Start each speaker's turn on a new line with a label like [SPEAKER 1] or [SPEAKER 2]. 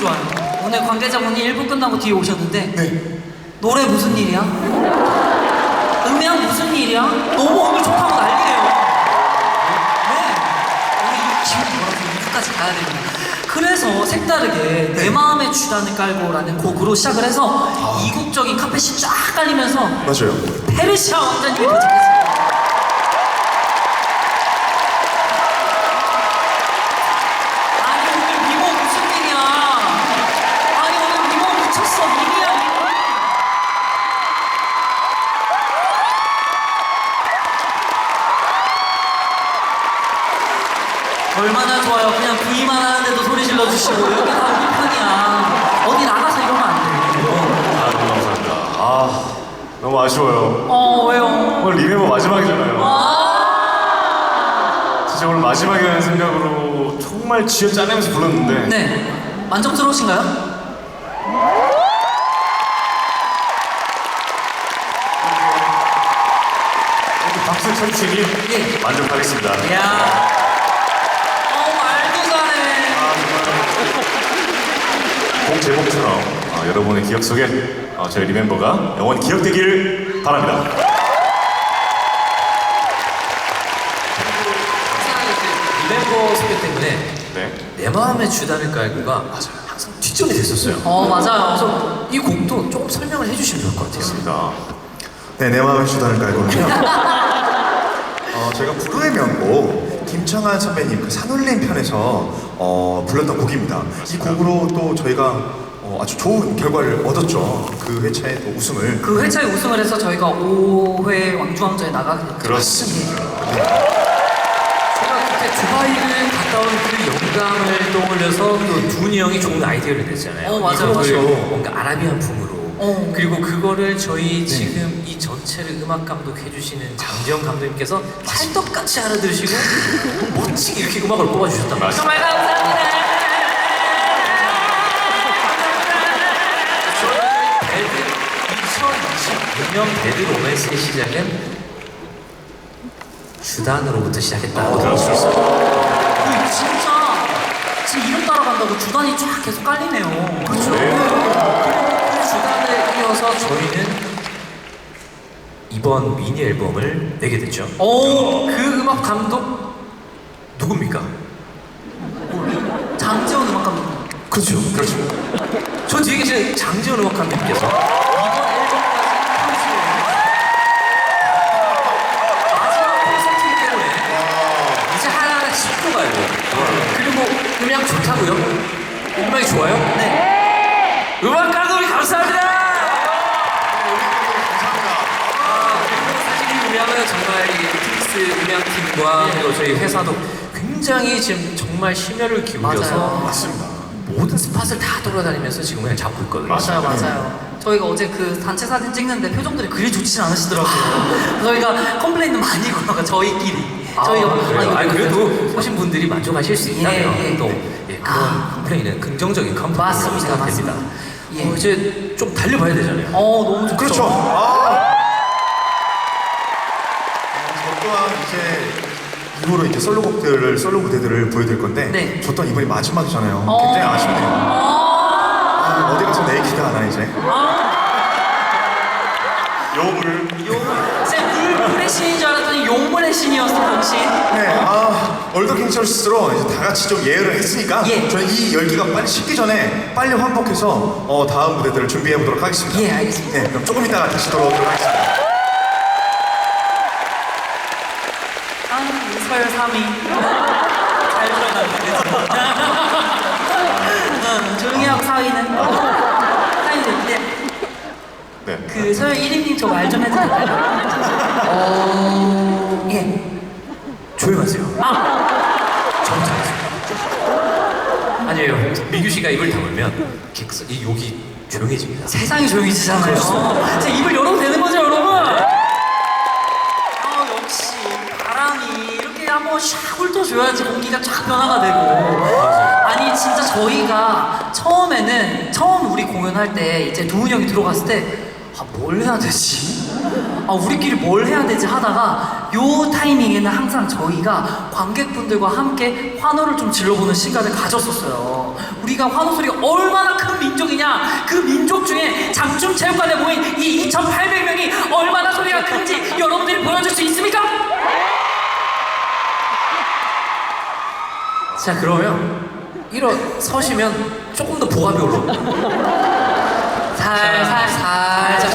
[SPEAKER 1] 좋아요. 오늘 관계자분이 1부 끝나고 뒤에 오셨는데
[SPEAKER 2] 네.
[SPEAKER 1] 노래 무슨 일이야? 음향 무슨 일이야? 너무 오늘 좋다고 난리예요. 네. 우리 이 기운이 돌아서 2부까지 가야 됩니다. 그래서 색다르게 내 마음의 주단을 깔고라는 곡으로 시작을 해서 이국적인 카펫이 쫙 깔리면서
[SPEAKER 2] 맞아요.
[SPEAKER 1] 페르시아 왕자님이 도착했습니 얼마나 좋아요. 그냥 부위만 하는데도 소리 질러주시고 여기 다 우리 편이야. 어디 나가서 이러면 안 돼.
[SPEAKER 3] 아, 너무 감사합니다. 아, 너무 아쉬워요.
[SPEAKER 1] 어 왜요?
[SPEAKER 3] 오늘 리멤버 마지막이잖아요.
[SPEAKER 1] 아
[SPEAKER 3] 진짜 오늘 마지막이라는 생각으로 정말 쥐어 짜내면서 불렀는데
[SPEAKER 1] 네. 만족스러우신가요?
[SPEAKER 3] 박수 쳐주시니
[SPEAKER 1] 예.
[SPEAKER 3] 만족하겠습니다.
[SPEAKER 1] 이야. 어, 말도 잘해.
[SPEAKER 3] 아, 정말 곡 제목처럼 어, 여러분의 기억 속에 어, 저희 리멤버가 영원히 기억되길 바랍니다.
[SPEAKER 4] 리멤버 소개 때문에
[SPEAKER 3] 네.
[SPEAKER 4] 내 마음의 주단을 깔고가 항상 뒷전이 됐었어요.
[SPEAKER 1] 어, 맞아요.
[SPEAKER 4] 그래서 이 곡도 조금 설명을 해주시면 좋을 것 같아요.
[SPEAKER 3] 좋습니다.
[SPEAKER 2] 네, 내 마음의 주단을 깔고는요. 어, 저희가 불후의 명곡 김창완 선배님 그 산울림 편에서 어, 불렀던 곡입니다. 이 곡으로 또 저희가 어, 아주 좋은 결과를 얻었죠. 그 회차에 또 우승을.
[SPEAKER 1] 그 회차에 우승을 해서 저희가 5회 왕주왕자에 나가게 됐죠.
[SPEAKER 3] 그렇습니다.
[SPEAKER 4] 제가 그때 두바이를 갔다 온 그 영감을 떠올려서 또 두은이 형이 좋은 아이디어를 냈잖아요.
[SPEAKER 1] 어, 맞아요.
[SPEAKER 4] 이거를
[SPEAKER 1] 맞아요.
[SPEAKER 4] 뭔가 아라비안 풍으로.
[SPEAKER 1] 어.
[SPEAKER 4] 그리고 그거를 저희 지금 이 전체를 음악 감독해 주시는 장지영 감독님께서 찰떡같이 알아들으시고 멋지게 이렇게 음악을 뽑아 주셨단 말이에요.
[SPEAKER 1] 정말 감사합니다.
[SPEAKER 4] 배드 2026년 배드 로맨스의 시작은 주단으로부터 시작했다 고 들을 수 있어요.
[SPEAKER 1] 그 진짜 지금 이름 따라간다고 주단이 쫙 계속 깔리네요. 그렇죠.
[SPEAKER 4] 그 이어서 저희는 이번 미니 앨범을 내게 됐죠.
[SPEAKER 1] 오,
[SPEAKER 4] 그 음악 감독 누굽니까?
[SPEAKER 1] 장지원 음악 감독.
[SPEAKER 4] 그렇죠. 그렇죠. 저 뒤에 계신 장지원 음악 감독님께서 마지막 콘서트이기 때문에 이제 하나하나 짚고 가야 돼요. 그리고 음향 좋다고요? 음악이 좋아요?
[SPEAKER 1] 네.
[SPEAKER 4] 음악 감독님 감사합니다. 이 음향은 정말 이 틱스 음향팀과 그리고 저희 회사도 굉장히 지금 정말 심혈을 기울여서
[SPEAKER 1] 맞아요.
[SPEAKER 2] 맞습니다.
[SPEAKER 4] 모든 스팟을 다 돌아다니면서 지금 그냥 잡고 있거든요.
[SPEAKER 1] 맞아요, 맞아요. 저희가 어제 그 단체 사진 찍는데 표정들이 그리 좋진 않으시더라고요. 저희가 컴플레인도 많이 걸어가 저희끼리.
[SPEAKER 4] 아,
[SPEAKER 1] 저희
[SPEAKER 4] 그래요? 아니, 그래도 오신 분들이 만족하실 수 있다면
[SPEAKER 1] 예, 예,
[SPEAKER 4] 또
[SPEAKER 1] 예.
[SPEAKER 4] 예, 그런
[SPEAKER 1] 아.
[SPEAKER 4] 컴플레인은 긍정적인
[SPEAKER 1] 맞습니다,
[SPEAKER 4] 생각됩니다.
[SPEAKER 1] 맞습니다. 예.
[SPEAKER 4] 어, 이제 좀 달려봐야 되잖아요.
[SPEAKER 1] 어, 너무 좋죠.
[SPEAKER 2] 그렇죠. 아. 저 또한 이제 이후로 이제 솔로곡들을 솔로 무대들을 보여드릴 건데
[SPEAKER 1] 네.
[SPEAKER 2] 저 또한 이번이 마지막이잖아요.
[SPEAKER 1] 어.
[SPEAKER 2] 굉장히 아쉽네요.
[SPEAKER 1] 아,
[SPEAKER 2] 아, 어디 가서 내 기가 하나 이제.
[SPEAKER 3] 요물
[SPEAKER 1] 요, 쌤물 물의 신인 줄 알았더니 용물의 신이었어, 당신.
[SPEAKER 2] 네, 아, 이제 다 같이 좀 예열을 했으니까
[SPEAKER 1] 예.
[SPEAKER 2] 저는 이 열기가 빨리 식기 전에 빨리 환복해서 어, 다음 무대들을 준비해 보도록 하겠습니다.
[SPEAKER 1] 예, 알겠습니다.
[SPEAKER 2] 네, 그럼 조금 이따가 다시 돌아오도록 하겠습니다.
[SPEAKER 1] 아, 이설 3위. 잘 들어갔는데. 응, 조용히 하고 4위는. 4위는 네.
[SPEAKER 3] 네.
[SPEAKER 1] 그 서영 1인님 저 말 좀 해도 될까요? 어... 예.
[SPEAKER 4] 조용하세요.
[SPEAKER 1] 아!
[SPEAKER 4] 저. 아니에요. 민규 씨가 입을 다물면 객석 이 욕이 조용해집니다.
[SPEAKER 1] 세상이 조용해지잖아요. 제 입을 열어도 되는 거죠, 여러분? 아, 역시 바람이 이렇게 한번 샥 훑어줘야지 공기가 쫙 변화가 되고. 아니, 진짜 저희가 처음에는, 처음 우리 공연할 때 이제 도훈이 형이 들어갔을 때, 아, 뭘 해야 되지? 아, 우리끼리 뭘 해야 되지 하다가 요 타이밍에는 항상 저희가 관객분들과 함께 환호를 좀 질러보는 시간을 가졌었어요. 우리가 환호 소리가 얼마나 큰 민족이냐, 그 민족 중에 장충 체육관에 모인 이 2,800명이 얼마나 소리가 큰지 여러분들이 보여줄 수 있습니까?
[SPEAKER 4] 자 그러면 일어서시면 조금 더 보합이 올라옵니다.
[SPEAKER 1] 살살 살살